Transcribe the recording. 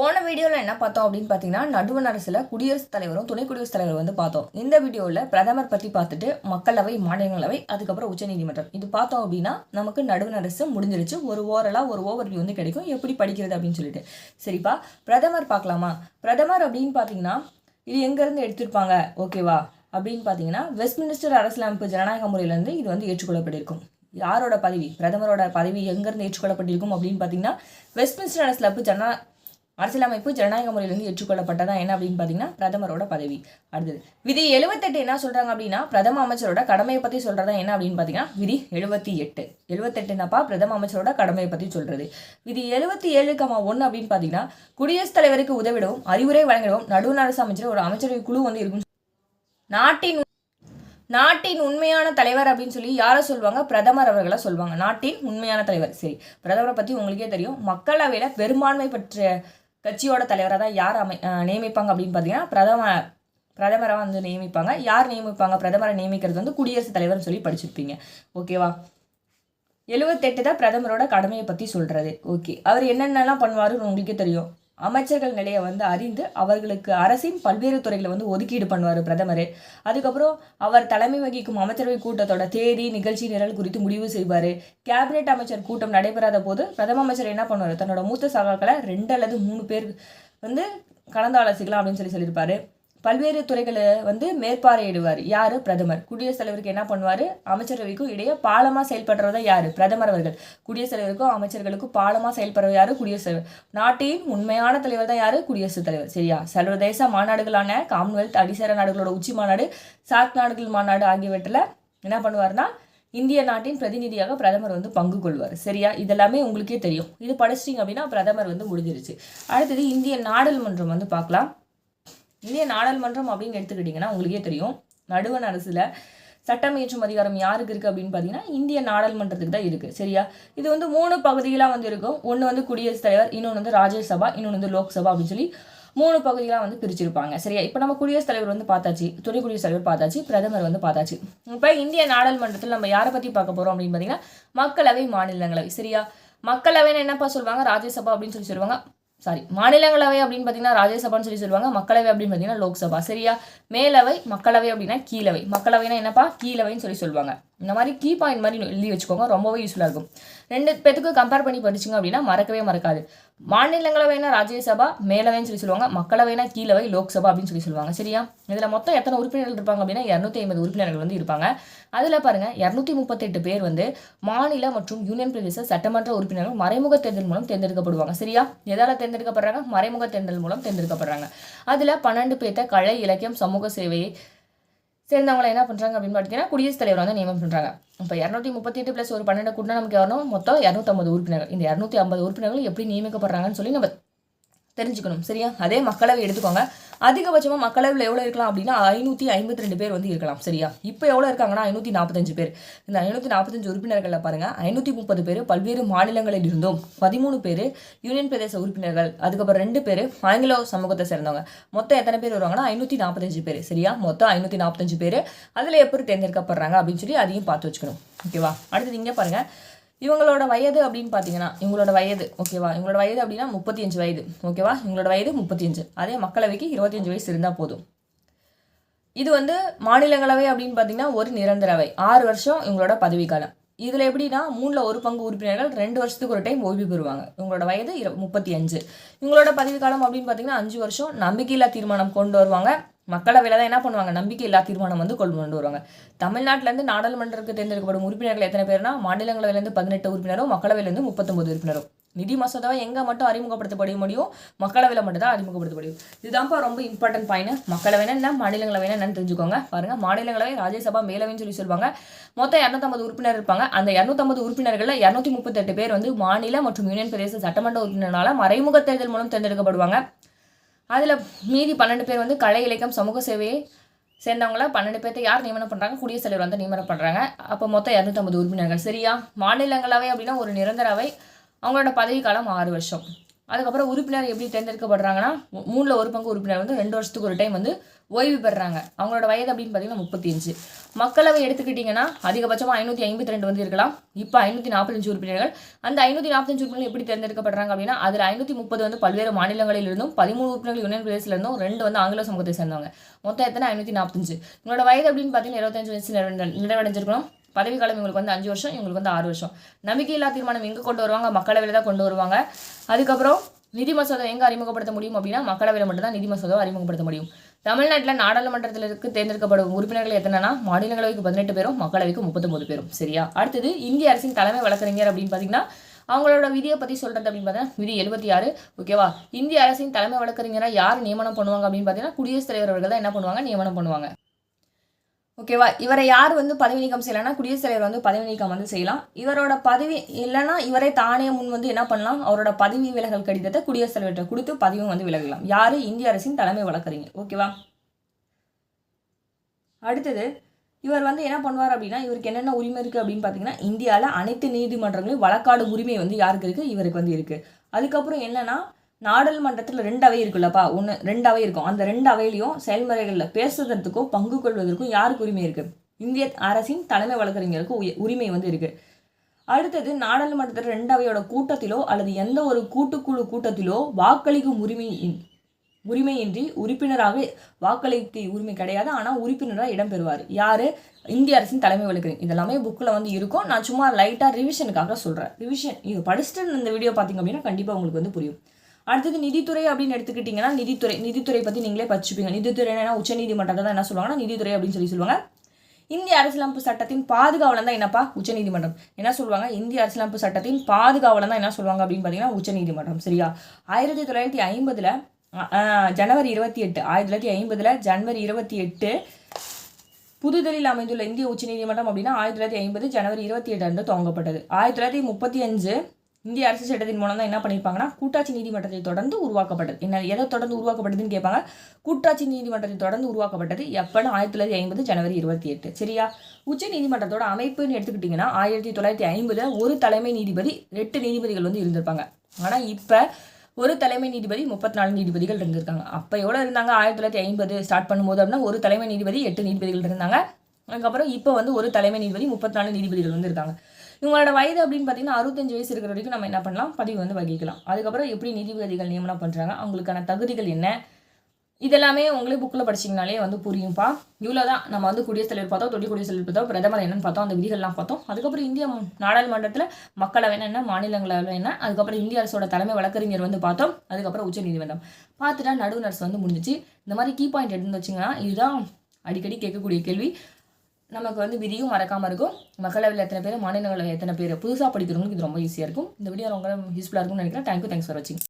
போன வீடியோவில் என்ன பார்த்தோம் அப்படின்னு பார்த்தீங்கன்னா நடுவண் அரசில் குடியரசுத் தலைவரும் துணை குடியரசுத் தலைவரும் வந்து பார்த்தோம். இந்த வீடியோவில் பிரதமர் பற்றி பார்த்துட்டு மக்களவை மாநிலங்களவை அதுக்கப்புறம் உச்சநீதிமன்றம் இது பார்த்தோம் அப்படின்னா நமக்கு நடுவண் அரசு முடிஞ்சிருச்சு. ஒரு ஓரலாக ஒரு ஓவர் வந்து கிடைக்கும். எப்படி படிக்கிறது அப்படின்னு சொல்லிட்டு. சரிப்பா பிரதமர் பார்க்கலாமா? பிரதமர் அப்படின்னு பார்த்தீங்கன்னா இது எங்கேருந்து எடுத்திருப்பாங்க? ஓகேவா? அப்படின்னு பார்த்தீங்கன்னா வெஸ்ட்மினிஸ்டர் அரசியலமைப்பு ஜனநாயக முறையிலேருந்து இது வந்து ஏற்றுக்கொள்ளப்பட்டிருக்கும். யாரோட பதவி? பிரதமரோட பதவி எங்கேருந்து ஏற்றுக்கொள்ளப்பட்டிருக்கும் அப்படின்னு பார்த்தீங்கன்னா வெஸ்ட்மினிஸ்டர் அரசியலமைப்பு ஜன அரசியலமைப்பு ஜனநாயக முறையிலிருந்து ஏற்றுக்கொள்ளப்பட்டதா? என்ன அப்படின்னு பார்த்தீங்கன்னா பிரதமரோட பதவி. அடுத்தது விதி எழுபத்தெட்டு என்ன சொல்கிறாங்க அப்படின்னா பிரதம அமைச்சரோட கடமையை பற்றி சொல்கிறதா என்ன அப்படின்னு பார்த்தீங்கன்னா விதி எழுபத்தி எட்டு. எழுபத்தெட்டுனாப்பா பிரதம அமைச்சரோட கடமையை பற்றி சொல்கிறது விதி எழுபத்தி ஏழு கமா ஒன்று அப்படின்னு பார்த்தீங்கன்னா குடியரசுத் தலைவருக்கு உதவிடவும் அறிவுரை வழங்கிடவும் நடுவண் அரசு அமைச்சர் ஒரு அமைச்சரவை குழு வந்து இருக்கும் நாட்டின் நாட்டின் உண்மையான தலைவர் அப்படின்னு சொல்லி யாரை சொல்லுவாங்க? பிரதமர் அவர்களை சொல்லுவாங்க. நாட்டின் உண்மையான தலைவர். சரி பிரதமரை பற்றி உங்களுக்கே தெரியும். மக்களவையில் பெரும்பான்மை பெற்ற கட்சியோட தலைவராக தான் யார் அமை நியமிப்பாங்க அப்படின்னு பார்த்தீங்கன்னா பிரதமர் பிரதமரை வந்து நியமிப்பாங்க. யார் நியமிப்பாங்க? பிரதமரை நியமிக்கிறது வந்து குடியரசுத் தலைவர்னு சொல்லி படிச்சிருப்பீங்க. ஓகேவா எழுவத்தெட்டு தான் பிரதமரோட கடமையை பற்றி சொல்கிறது ஓகே அவர் என்னென்னலாம் பண்ணுவாருன்னு உங்களுக்கே தெரியும். அமைச்சர்கள் நிலையை வந்து அறிந்து அவர்களுக்கு அரசின் பல்வேறு துறைகளை வந்து ஒதுக்கீடு பண்ணுவார் பிரதமர். அதுக்கப்புறம் அவர் தலைமை வகிக்கும் அமைச்சரவை கூட்டத்தோட தேதி நிகழ்ச்சி நிரல் குறித்து முடிவு செய்வார். கேபினெட் அமைச்சர் கூட்டம் நடைபெறாத போது பிரதம அமைச்சர் என்ன பண்ணுவார்? தன்னோட மூத்த சகாக்களை ரெண்டு அல்லது மூணு பேர் வந்து கலந்தாலோசிக்கலாம் அப்படின்னு சொல்லி சொல்லியிருப்பாரு. பல்வேறு துறைகளை வந்து மேற்பார்வையிடுவார். யார்? பிரதமர். குடியரசுத் தலைவருக்கு என்ன பண்ணுவார்? அமைச்சரவைக்கும் இடையே பாலமாக செயல்படுறதா யார்? பிரதமர் அவர்கள். குடியரசுத் தலைவருக்கும் அமைச்சர்களுக்கும் பாலமாக செயல்படுறது யார்? குடியரசுத் தலைவர். நாட்டின் உண்மையான தலைவர் தான் யார்? குடியரசுத் தலைவர். சரியா? சர்வதேச மாநாடுகளான காமன்வெல்த் அடிசேர நாடுகளோட உச்சி மாநாடு சார்க் நாடுகள் மாநாடு ஆகியவற்றில் என்ன பண்ணுவார்னா இந்திய நாட்டின் பிரதிநிதியாக பிரதமர் வந்து பங்கு கொள்வார். சரியா? இதெல்லாமே உங்களுக்கே தெரியும். இது படிச்சிட்டிங்க அப்படின்னா பிரதமர் வந்து முடிஞ்சிருச்சு. அடுத்தது இந்திய நாடாளுமன்றம் வந்து பார்க்கலாம். இந்திய நாடாளுமன்றம் அப்படின்னு எடுத்துக்கிட்டிங்கன்னா உங்களுக்கே தெரியும் நடுவண் அரசில் சட்டம் இயற்றும் அதிகாரம் யாருக்கு இருக்குது அப்படின்னு பார்த்தீங்கன்னா இந்திய நாடாளுமன்றத்துக்கு தான் இருக்குது சரியா? இது வந்து மூணு பகுதிகளாக வந்து இருக்கும். ஒன்று வந்து குடியரசுத் தலைவர் இன்னொன்று வந்து ராஜ்யசபா இன்னொன்று வந்து லோக்சபா அப்படின்னு சொல்லி மூணு பகுதிகளாக வந்து பிரிச்சிருப்பாங்க. சரியா? இப்போ நம்ம குடியரசுத் தலைவர் வந்து பார்த்தாச்சு துணை குடியரசுத் தலைவர் பார்த்தாச்சு பிரதமர் வந்து பார்த்தாச்சு. இப்போ இந்திய நாடாளுமன்றத்தில் நம்ம யாரை பற்றி பார்க்க போகிறோம் அப்படின்னு பார்த்தீங்கன்னா மக்களவை மாநிலங்களவை. சரியா? மக்களவைன்னு என்னப்பா சொல்லுவாங்க? ராஜ்யசபா அப்படின்னு சொல்லி சொல்லுவாங்க. சாரி மாநிலங்களவை அப்படின்னு பார்த்தீங்கன்னா ராஜ்யசபான்னு சொல்லி சொல்லுவாங்க மக்களவை அப்படின்னு பார்த்தீங்கன்னா லோக்சபா. சரியா? மேலவை மக்களவை அப்படின்னா கீழவை. மக்களவைனா என்னப்பா? கீழவைன்னு சொல்லி சொல்லுவாங்க. இந்த மாதிரி கீ பாயிண்ட் மாதிரி எழுதி வச்சுக்கோங்க ரொம்பவே யூஸ்ஃபுல்லாக இருக்கும். ரெண்டு பேத்துக்கும் கம்பேர் பண்ணி படிச்சிங்க அப்படின்னா மறக்கவே மறக்காது. மாநிலங்களவைனா ராஜ்யசபா மேலவைன்னு சொல்லி சொல்லுவாங்க. மக்களவைனா கீழவை லோக்சபா அப்படின்னு சொல்லி சொல்லுவாங்க. சரியா? இதில் மொத்தம் எத்தனை உறுப்பினர்கள் இருப்பாங்க அப்படின்னா இரநூத்தி ஐம்பது உறுப்பினர்கள் வந்து இருப்பாங்க. அதில் பாருங்கள் இரநூத்தி முப்பத்தெட்டு பேர் வந்து மாநில மற்றும் யூனியன் பிரதேச சட்டமன்ற உறுப்பினர்கள் மறைமுக தேர்தல் மூலம் தேர்ந்தெடுக்கப்படுவாங்க. சரியா? எதால் தேர்ந்தெடுக்கப்படுறாங்க? மறைமுக தேர்தல் மூலம் தேர்ந்தெடுக்கப்படுறாங்க. அதில் பன்னெண்டு பேர்த்த கலை இலக்கியம் சமூக சேவையை சேர்ந்தவங்களை என்ன பண்ணுறாங்க அப்படின்னு பார்த்தீங்கன்னா குடியரசுத் தலைவர் வந்து நியமனம் பண்ணுறாங்க இப்போ இரநூத்தி முப்பத்தி எட்டு ப்ளஸ் ஒரு பன்னெண்டு கூட்டினா நமக்கு வரணும் மொத்தம் இரநூத்தம்பது உறுப்பினர்கள். இந்த இரநூத்தி ஐம்பது உறுப்பினர்கள் எப்படி நியமிக்கப்படுறாங்கன்னு சொல்லி நம்ம தெரிஞ்சுக்கணும் சரியா? அதே மக்களவை எடுத்துக்கோங்க. அதிகபட்சமாக மக்களவையில் எவ்வளோ இருக்கலாம் அப்படின்னா ஐநூற்றி ஐம்பத்தி ரெண்டு பேர் வந்து இருக்கலாம் சரியா? இப்போ எவ்வளோ இருக்காங்கன்னா ஐநூற்றி நாற்பத்தஞ்சு பேர். இந்த ஐநூற்றி நாற்பத்தஞ்சு உறுப்பினர்களில் பாருங்கள் ஐநூற்றி முப்பது பேர் பல்வேறு மாநிலங்களில் இருந்தும் பதிமூணு பேர் யூனியன் பிரதேச உறுப்பினர்கள் அதுக்கப்புறம் ரெண்டு பேர் ஆங்கிலோ சமூகத்தை சேர்ந்தவங்க. மொத்தம் எத்தனை பேர் வருவாங்கன்னா ஐநூற்றி நாற்பத்தஞ்சு பேர் சரியா? மொத்தம் ஐநூற்றி நாற்பத்தஞ்சு பேர். அதில் எப்படி தேர்ந்தெடுக்கப்படுறாங்க அப்படின்னு சொல்லி அதையும் பார்த்து வச்சுக்கணும். ஓகேவா? அடுத்தது இங்கே பாருங்கள் இவங்களோட வயது அப்படின்னு பார்த்தீங்கன்னா இவங்களோட வயது ஓகேவா இவங்களோட வயது அப்படின்னா முப்பத்தி அஞ்சு வயது ஓகேவா இவங்களோட வயது முப்பத்தி அஞ்சு அதே மக்களவைக்கு இருபத்தஞ்சு வயசு இருந்தால் போதும். இது வந்து மாநிலங்களவை அப்படின்னு பார்த்தீங்கன்னா ஒரு நிரந்தரவை ஆறு வருஷம் இவங்களோட பதவிக்காலம் இதில் எப்படின்னா மூணில் ஒரு பங்கு உறுப்பினர்கள் ரெண்டு வருஷத்துக்கு ஒரு டைம் ஓய்வு பெறுவாங்க. இவங்களோட வயது இரு முப்பத்தி அஞ்சு இவங்களோட பதவிக்காலம் அப்படின்னு பார்த்தீங்கன்னா அஞ்சு வருஷம் நம்பிக்கையில்லா தீர்மானம் கொண்டு வருவாங்க. மக்களவையில் தான் என்ன பண்ணுவாங்க? நம்பிக்கை இல்லா தீர்மானம் வந்து கொண்டு கொண்டு வருவாங்க. தமிழ்நாட்டிலேருந்து நாடாளுமன்றத்துக்கு தேர்ந்தெடுக்கப்படும் உறுப்பினர்கள் எத்தனை பேர்னா மாநிலங்களவையிலேருந்து பதினெட்டு உறுப்பினரும் மக்களவையிலேருந்து முப்பத்தொம்பது உறுப்பினரும் நிதி மசோதாவை எங்கே மட்டும் அறிமுகப்படுத்தப்பட முடியும்? மக்களவையில் மட்டும் தான் அறிமுகப்படுத்த முடியும். இதுதான்ப்பா ரொம்ப இம்பார்ட்டன்ட் பாயிண்ட் மக்களவைனா என்ன மாநிலங்களவை என்னன்னு தெரிஞ்சுக்கோங்க. பாருங்க மாநிலங்களவை ராஜ்யசபா மேலவைன்னு சொல்லி சொல்லுவாங்க. மொத்தம் இரநூத்தம்பது உறுப்பினர் இருப்பாங்க. அந்த இரநூத்தம்பது உறுப்பினர்களில் இரநூத்தி முப்பத்தெட்டு பேர் வந்து மாநில மற்றும் யூனியன் பிரதேச சட்டமன்ற உறுப்பினரால் மறைமுக தேர்தல் மூலம் தேர்ந்தெடுக்கப்படுவாங்க. அதில் மீதி பன்னெண்டு பேர் வந்து கலை இலக்கியம் சமூக சேவையை சேர்ந்தவங்கள பன்னெண்டு பேர்த்த யார் நியமனம் பண்ணுறாங்க குடியரசுத் தலைவர் வந்து நியமனம் பண்ணுறாங்க அப்போ மொத்தம் இரநூத்தம்பது உறுப்பினர்கள். சரியா? மாநிலங்களவை அப்படின்னா ஒரு நிரந்தரவை அவங்களோட பதவிக்காலம் ஆறு வருஷம். அதுக்கப்புறம் உறுப்பினர் எப்படி தேர்ந்தெடுக்கப்படுறாங்கன்னா மூணில் ஒரு பங்கு உறுப்பினர் வந்து ரெண்டு வருஷத்துக்கு ஒரு டைம் வந்து ஓய்வு பெறுறாங்க. அவங்களோட வயது அப்படின்னு பார்த்தீங்கன்னா முப்பத்தி அஞ்சு மக்களவை எடுத்துக்கிட்டிங்கன்னா அதிகபட்சமாக ஐநூற்றி ஐம்பத்தி ரெண்டு வந்து இருக்கலாம் இப்போ ஐநூற்றி நாற்பத்தஞ்சு உறுப்பினர்கள். அந்த ஐநூற்றி நாற்பத்தஞ்சு உறுப்பினர்கள் எப்படி தேர்ந்தெடுக்கப்படுறாங்க அப்படின்னா அதில் ஐநூற்றி முப்பது வந்து பல்வேறு மாநிலங்களிலிருந்தும் பதிமூணு உறுப்பினர்கள் யூனியன் பிரதேசிலிருந்தும் ரெண்டு வந்து ஆங்கில சமூகத்தை சேர்ந்தவங்க. மொத்தம் எத்தனை? ஐநூற்றி நாற்பத்தஞ்சு உங்களோட வயது அப்படின்னு பார்த்தீங்கன்னா இருபத்தஞ்சு வயசு நிறைவடைஞ்சிருக்கணும் பதவிக்காலம் இவங்களுக்கு வந்து அஞ்சு வருஷம் இவங்களுக்கு வந்து ஆறு வருஷம். நம்பிக்கையில்லா தீர்மானம் எங்கே கொண்டு வருவாங்க? மக்களவையில் தான் கொண்டு வருவாங்க. அதுக்கப்புறம் நிதி மசோதா எங்கே அறிமுகப்படுத்த முடியும் அப்படின்னா மக்களவையில் மட்டும்தான் நிதி மசோதாவை அறிமுகப்படுத்த முடியும். தமிழ்நாட்டில் நாடாளுமன்றத்தில் இருக்கு தேர்ந்தெடுக்கப்படும் உறுப்பினர்கள் எத்தனைனா மாநிலங்களவைக்கு பதினெட்டு பேரும் மக்களவைக்கு முப்பத்தொம்பது பேரும். சரியா? அடுத்தது இந்திய அரசின் தலைமை வழக்கறிஞர் அப்படின்னு பார்த்தீங்கன்னா அவங்களோட விதியை பற்றி சொல்கிறது அப்படின்னு பார்த்தீங்கன்னா விதி எழுபத்தி ஆறு ஓகேவா இந்திய அரசின் தலைமை வழக்கறிஞராக யார் நியமனம் பண்ணுவாங்க அப்படின்னு பார்த்தீங்கன்னா குடியரசுத் தலைவர் அவர்கள் தான் என்ன பண்ணுவாங்க? நியமனம் பண்ணுவாங்க. ஓகேவா? இவரை யார் வந்து பதவி நீக்கம் செய்யலாம் குடியரசுத் தலைவர் வந்து பதவி நீக்கம் வந்து செய்யலாம். இவரோட பதவி இல்லைன்னா இவரை தானே முன் வந்து என்ன பண்ணலாம்? அவரோட பதவி விலகல் கடிதத்தை குடியரசுத் தலைவர்கிட்ட கொடுத்து பதவியும் வந்து விலகலாம். யாரு? இந்திய அரசின் தலைமை வழக்கறிஞர். ஓகேவா? அடுத்தது இவர் வந்து என்ன பண்ணுவார் அப்படின்னா இவருக்கு என்னென்ன உரிமை இருக்குது அப்படின்னு பார்த்தீங்கன்னா இந்தியாவில் அனைத்து நீதிமன்றங்களையும் வழக்காடு உரிமை வந்து யாருக்கு இருக்குது இவருக்கு வந்து இருக்குது அதுக்கப்புறம் என்னன்னா நாடாளுமன்றத்தில் ரெண்டு அவை இருக்குல்லப்பா. ஒன்று ரெண்டு அவை இருக்கும். அந்த ரெண்டு அவையிலையும் செயல்முறைகளில் பேசுறதுக்கும் பங்கு கொள்வதற்கும் யாருக்கு உரிமை இருக்குது இந்திய அரசின் தலைமை வழக்கறிஞருக்கு உரிமை வந்து இருக்குது அடுத்தது நாடாளுமன்றத்தில் ரெண்டு அவையோட கூட்டத்திலோ அல்லது எந்த ஒரு கூட்டுக்குழு கூட்டத்திலோ வாக்களிக்கும் உரிமை இன்- உரிமையின்றி உறுப்பினராக வாக்களிக்க உரிமை கிடையாது. ஆனால் உறுப்பினராக இடம்பெறுவார் யார்? இந்திய அரசின் தலைமை வழக்கறிஞர். இதெல்லாமே புக்கில் வந்து இருக்கும். நான் சும்மா லைட்டாக ரிவிஷனுக்காக சொல்கிறேன் ரிவிஷன் இது படிச்சுட்டு இந்த வீடியோ பார்த்தீங்க அப்படின்னா கண்டிப்பாக உங்களுக்கு வந்து புரியும். அடுத்தது நிதித்துறை அப்படின்னு எடுத்துக்கிட்டிங்கன்னா நிதித்துறை நிதித்துறை பற்றி நீங்களே படிச்சுப்பீங்க. நிதித்துறை என்ன உச்சநீதிமன்றத்தை தான் என்ன சொல்லுவாங்கன்னா நிதித்துறை அப்படின்னு சொல்லி சொல்லுவாங்க. இந்திய அரசியலமைப்பு சட்டத்தின் பாதுகாவலன் தான் என்னப்பா? உச்சநீதிமன்றம். என்ன சொல்லுவாங்க? இந்திய அரசியலமைப்பு சட்டத்தின் பாதுகாவலன் தான் என்ன சொல்லுவாங்க அப்படின்னு பார்த்தீங்கன்னா உச்சநீதிமன்றம். சரியா? ஆயிரத்தி தொள்ளாயிரத்தி ஐம்பதில் ஜனவரி இருபத்தி எட்டு ஆயிரத்தி தொள்ளாயிரத்தி ஐம்பதில் ஜனவரி இருபத்தி எட்டு புதுதில்லியில் அமைந்துள்ள இந்திய உச்சநீதிமன்றம் அப்படின்னா ஆயிரத்தி தொள்ளாயிரத்தி ஐம்பது ஜனவரி இருபத்தி எட்டு அன்று துவங்கப்பட்டது. ஆயிரத்தி தொள்ளாயிரத்தி முப்பத்தி அஞ்சு இந்திய அரசு சட்டத்தின் மூலம் தான் என்ன பண்ணியிருப்பாங்கன்னா கூட்டாட்சி நீதிமன்றத்தை தொடர்ந்து உருவாக்கப்பட்டது. என்ன எதை தொடர்ந்து உருவாக்கப்பட்டதுன்னு கேட்பாங்க? கூட்டாட்சி நீதிமன்றத்தை தொடர்ந்து உருவாக்கப்பட்டது எப்பன்னு ஆயிரத்தி தொள்ளாயிரத்தி ஐம்பது ஜனவரி இருபத்தி எட்டு. சரியா? உச்ச நீதிமன்றத்தோட அமைப்புன்னு எடுத்துக்கிட்டிங்கன்னா ஆயிரத்தி தொள்ளாயிரத்தி ஐம்பதுல ஒரு தலைமை நீதிபதி எட்டு நீதிபதிகள் வந்து இருந்திருப்பாங்க. ஆனால் இப்போ ஒரு தலைமை நீதிபதி முப்பத்தி நாலு நீதிபதிகள் இருந்திருக்காங்க. அப்போ எவ்வளோ இருந்தாங்க? ஆயிரத்தி தொள்ளாயிரத்தி ஐம்பது ஸ்டார்ட் பண்ணும்போது அப்படின்னா ஒரு தலைமை நீதிபதி எட்டு நீதிபதிகள் இருந்தாங்க. அதுக்கப்புறம் இப்போ வந்து ஒரு தலைமை நீதிபதி முப்பத்தி நாலு நீதிபதிகள் வந்து இருக்காங்க. இவங்களோட வயது அப்படின்னு பார்த்தீங்கன்னா அறுபத்தஞ்சு வயசு இருக்கிற வரைக்கும் நம்ம என்ன பண்ணலாம்? பதிவு வந்து வகிக்கலாம். அதுக்கப்புறம் எப்படி நீதிபதிகள் நியமனம் பண்ணுறாங்க அவங்களுக்கான தகுதிகள் என்ன? இதெல்லாமே உங்களே புக்கில் படிச்சிங்கனாலே வந்து புரியும்ப்பா இவ்வளோ தான் நம்ம வந்து குடியரசுத் தலைவர் பார்த்தோம் தொட்டி குடியரசுத் தலைவர் பார்த்தோம் பிரதமர் என்னன்னு பார்த்தோம் அந்த விதிகள்லாம் பார்த்தோம். அதுக்கப்புறம் இந்திய நாடாளுமன்றத்தில் மக்களவை என்ன மாநிலங்களவை என்ன அதுக்கப்புறம் இந்திய அரசோட தலைமை வழக்கறிஞர் வந்து பார்த்தோம் அதுக்கப்புறம் உச்ச நீதிமன்றம். பார்த்துட்டா நடுவு நர்ஸ் வந்து முடிஞ்சிச்சு. இந்த மாதிரி கீ பாயிண்ட் எடுத்து வச்சிங்கன்னா இதுதான் அடிக்கடி கேட்கக்கூடிய கேள்வி. நமக்கு வந்து விதியும் மறக்காமல் இருக்கும். மக்களவையில் எத்தனை பேர் மாநிலங்களில் எத்தனை பேர் புதுசாக படிக்கிறவங்களுக்கு இது ரொம்ப ஈஸியாக இருக்கும். இந்த வீடியோ ரொம்ப யூஸ்ஃபுல்லாக இருக்கும்னு நினைக்கிறேன். தேங்க்யூ தேங்க்ஸ் ஃபார் வாட்சிங்